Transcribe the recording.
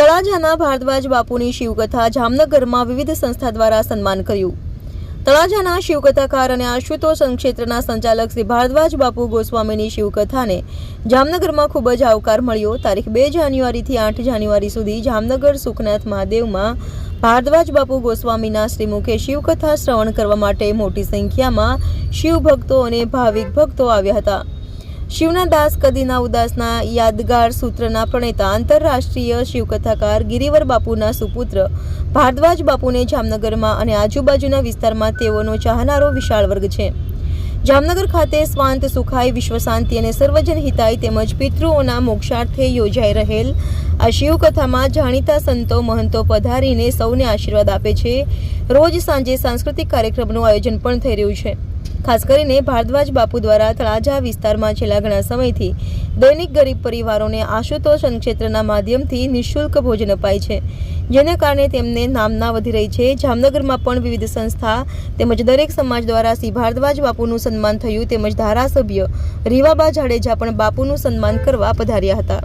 તળાજાના ભારદ્વાજ બાપુની શિવકથા જામનગરમાં વિવિધ સંસ્થા દ્વારા સન્માન કર્યું. તળાજાના શિવકથાકાર અને આશુતોષ ક્ષેત્રના સંચાલક શ્રી ભારદ્વાજ બાપુ ગોસ્વામીની શિવકથાને જામનગરમાં ખૂબ જ આવકાર મળ્યો. તારીખ બે જાન્યુઆરીથી આઠ જાન્યુઆરી સુધી જામનગર સુખનાથ મહાદેવમાં ભારદ્વાજ બાપુ ગોસ્વામીના શ્રીમુખે શિવકથા શ્રવણ કરવા માટે મોટી સંખ્યામાં શિવ ભક્તો અને ભાવિક ભક્તો આવ્યા હતા. શિવના દાસ કદીના ઉદાસના યાદગાર સૂત્રના પ્રણેતા, આંતરરાષ્ટ્રીય શિવકથાકાર ગિરિવર બાપુના સુપુત્ર, ભારદ્વાજ બાપુને જામનગરમાં અને આજુબાજુના વિસ્તારમાં તેઓનો ચાહનારો વિશાળ વર્ગ છે. જામનગર ખાતે સ્વાંત સુખાય વિશ્વ શાંતિ અને સર્વજન હિતાય તેમજ પિતૃઓના મોક્ષાર્થે યોજાઈ રહેલ આ શિવકથામાં જાણીતા સંતો મહંતો પધારીને સૌને આશીર્વાદ આપે છે. રોજ સાંજે સાંસ્કૃતિક કાર્યક્રમનું આયોજન પણ થઈ રહ્યું છે. ખાસ કરીને ભારદ્વાજ બાપુ દ્વારા તળાજા વિસ્તારમાં છેલ્લા ઘણા સમયથી દૈનિક ગરીબ પરિવારોને આશુતોષ ક્ષેત્રના માધ્યમથી નિઃશુલ્ક ભોજન અપાય છે. જેને કારણે તેમને નામના વધી રહી છે. જામનગરમાં પણ વિવિધ સંસ્થા તેમજ દરેક સમાજ દ્વારા શ્રી ભારદ્વાજ બાપુનું સન્માન થયું તેમજ ધારાસભ્ય રીવાબા જાડેજા પણ બાપુનું સન્માન કરવા પધાર્યા હતા.